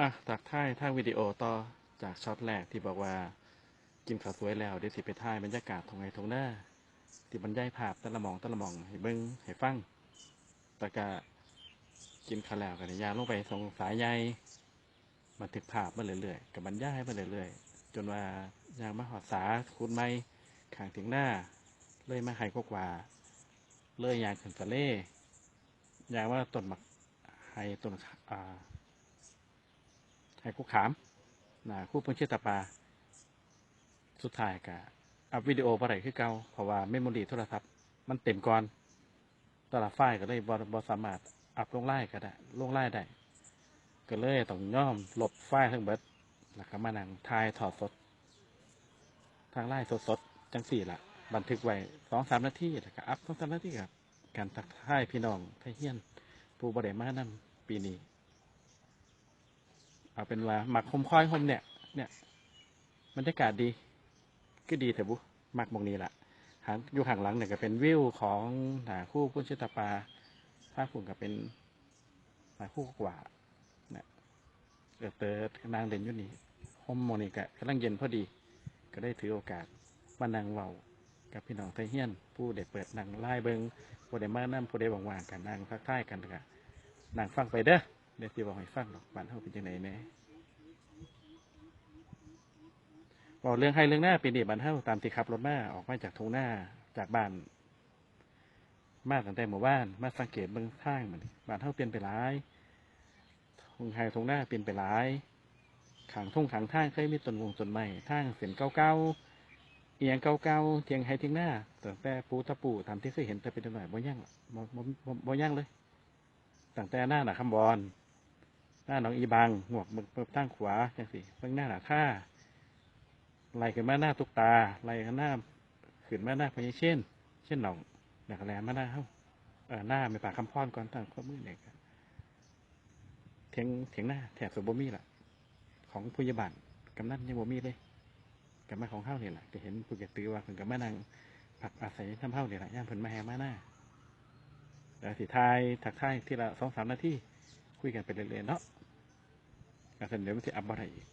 อะจากท้ายทางวิดีโอต่อจากช็อตแรกที่บอกว่า กินข้าวสวยแล้วเดี๋ยวสิไปถ่ายบรรยากาศทงไงทงหน้าที่บรรยายภาพต่ละมองต่ละมองให้เบิ้งให้ฟังแต่ก็กินข้าวแล้วกันยางลงไปสงสายใยบันทึกภาพมาเรื่อยๆกับบรรยายมาเรื่อยๆจนว่ายางมาหอดสาคูดไม้ขางถึงหน้าเลยมาไห้กกว่าเลยยางขึ้นสะเล่ยางว่าต้นหมักไห้ต้นอ่า ไห้กุกขามนะคู่เพิ่งชื่อตาปลาสุดท้ายกะอัพวิดีโอบ่ได้คือเก่าเพราะว่าเมมโมรีโทรศัพท์มันเต็มก่อนตละไฟก็เลยบ่บ่สามารถอัพลงไล่ก็ได้ลงไล่ได้ก็เลยต้องย่อมหลบไฟทั้งเบิดแล้วก็มานั่งถ่ายถอดสด ทางไล่สดๆจังสี่ละบันทึกไว้สองสามนาทีแล้วก็อัพสองสามนาทีครับการทักทายพี่น้องไทเฮียนผู้บริมานั่ปีนี้ เอาเป็นว่าหมักคมค่อยคมเนี่ย เนี่ยบรรยากาศดี ก็ดีแต่บุหมักมองนี้ละหางอยู่ห่างหลังเนี่ยก็เป็นวิวของหนาคู่พุ่นชิตาปาภาคฝุ่นก็เป็นหนาคู่กว่าเนี่ยเออเติร์ดนางเด่นยู่นี่ห้มมองนี่ก็กำลังเย็นพอดี ก็ได้ถือโอกาสมานั่งเว้ากับพี่น้องไทเฮียน ผู้เด็เปิดนั่งไล่เบิงผู้เด็มานั่ผู้เด็ว่างๆกันนั่งทักทายกันก็นั่งฟังไปเด้อ เดี๋ยวสิบอกให้ฟังหรอกบ้านเฮาเป็นจังไดแหน่บอกเรื่องให้เรื่องหน้าปีนี้บ้านเฮาตามที่ขับรถมาออกมาจากทุ่งหน้าจากบ้าน มาตั้งแต่หมู่บ้าน มาสังเกตเบิ่งทางมันบ้านเฮาเปลี่ยนไปหลายทุ่งไฮทุ่งหน้าเปลี่ยนไปหลายขังทุ่งขังทางเคยมีต้นวงต้นไม้ทางเส้นเก่าๆเอียงเก่าๆเทียงไฮเทียงหน้าตั้งแต่ปูตะปูตามที่เคยเห็นแต่เป็นหน่อยบ่ย่างหรอกบ่บ่บ่ย่างเลยตั้งแต่หน้าหนาคำบอล หน้าหนองอีบางหมวกเบิ่งเบิ่งทางขวาจังสิเบิ่งหน้าหนาค่าไล่ขึ้นมาหน้าตุกตาไล่ขึ้นหน้าขึ้นมาหน้าพญเช่น เช่นหนองหนักแหลมมาหน้าเฮาเออหน้าไม่ปากคำพรก่อนตั้งข้อมือเนี่ยเทียงเทียงหน้าแถบสุบมีล่ะ ของผู้ยาบาลกำนันยังบ่มีเลยกับมาของเฮาเนี่ยแหละจะเห็นผู้แก่ตื้อว่าเพิ่นกับแมานั่งผักอาศัยทำเฮาเนี่ยแหละย่ามเพิ่นมาแฮมาหน้าแล้วสิทายถักทายทีละสองสามนาที คุยกันไปเรื่อยๆเนาะการเสร็จเดี๋ยวมันจะอัพบ่ไรอีก